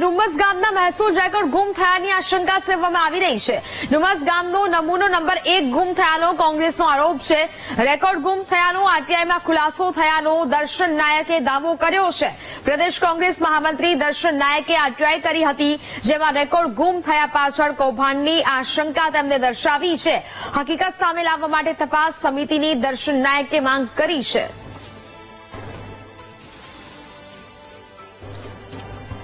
ડુમસ ગામના મહેસૂલ રેકોર્ડ ગુમ થયાની આશંકા સેવવામાં આવી રહી છે. ડુમસ ગામનો નમૂનો નંબર એક ગુમ થયાનો કોંગ્રેસનો આરોપ છે. રેકોર્ડ ગુમ થયાનો, આરટીઆઈમાં ખુલાસો થયાનો દર્શન નાયકે દાવો કર્યો છે. પ્રદેશ કોંગ્રેસ મહામંત્રી દર્શન નાયકે આરટીઆઈ કરી હતી, જેમાં રેકોર્ડ ગુમ થયા પાછળ કૌભાંડની આશંકા તેમને દર્શાવી છે. હકીકત સામે લાવવા માટે તપાસ સમિતિની દર્શન નાયકે માંગ કરી છે.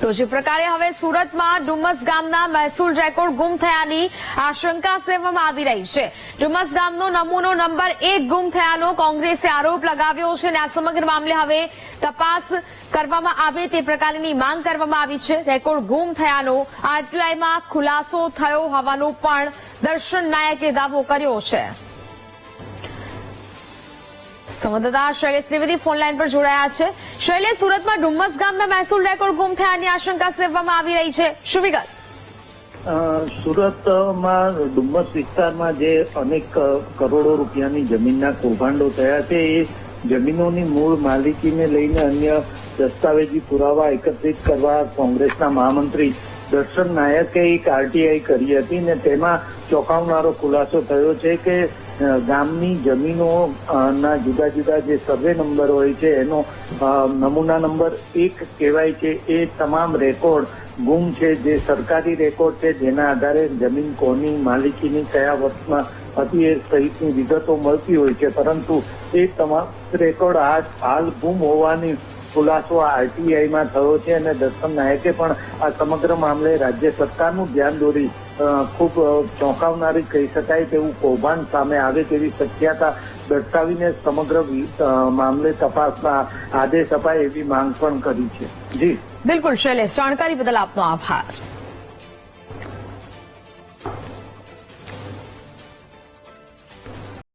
તો જે પ્રકારે હવે સુરતમાં ડુમસ ગામના મહેસૂલ રેકોર્ડ ગુમ થયાની આશંકા સેવવામાં આવી રહી છે. ડુમસ ગામનો નમૂનો નંબર એક ગુમ થયાનો કોંગ્રેસે આરોપ લગાવ્યો છે અને આ સમગ્ર મામલે હવે તપાસ કરવામાં આવે તે પ્રકારની માંગ કરવામાં આવી છે. રેકોર્ડ ગુમ થયાનો આરટીઆઈમાં ખુલાસો થયો હોવાનો પણ દર્શન નાયકે દાવો કર્યો છે. સંવાદદાતા શૈલેષ ત્રિવેદી ફોનલાઈન પર જોડાયા છે. શૈલેષ, સુરતમાં ડુમ્મસ ગામના મહેસૂલ રેકોર્ડ ગુમ થયાની આશંકા સેવવામાં આવી રહી છે. શું વિગત? સુરતમાં ડુમ્મસ વિસ્તારમાં જે અનેક કરોડો રૂપિયાની જમીનના કૌભાંડો થયા છે, એ જમીનોની મૂળ માલિકીને લઈને અન્ય દસ્તાવેજી પુરાવા એકત્રિત કરવા કોંગ્રેસના મહામંત્રી દર્શન નાયકે એક આરટીઆઈ કરી હતી ને તેમાં ચોંકાવનારો ખુલાસો થયો છે કે ગામની જમીનો ના જુદા જુદા જે સર્વે નંબર હોય છે, એનો નમૂના નંબર એક કહેવાય છે, એ તમામ રેકોર્ડ, ગુમ છે, જે સરકારી રેકોર્ડ છે, જેના આધારે જમીન કોની, માલિકીની કયા વર્ષમાં હતી, એ સહિતની વિગતો મળતી હોય છે. પરંતુ એ તમામ રેકોર્ડ આજ હાલ ગુમ હોવાની ખુલાસો આરટીઆઈમાં થયો છે અને દર્શન નાયકે પણ આ સમગ્ર મામલે રાજ્ય સરકારનું ધ્યાન દોરી ખૂબ ચોંકાવનારી કહી શકાય તેવું કૌભાંડ સામે આવે તેવી શક્યતા દર્શાવીને સમગ્ર મામલે તપાસના આદેશ અપાય એવી માંગ પણ કરી છે. જી. બિલકુલ, શૈલેષ, જાણકારી બદલ આપનો આભાર.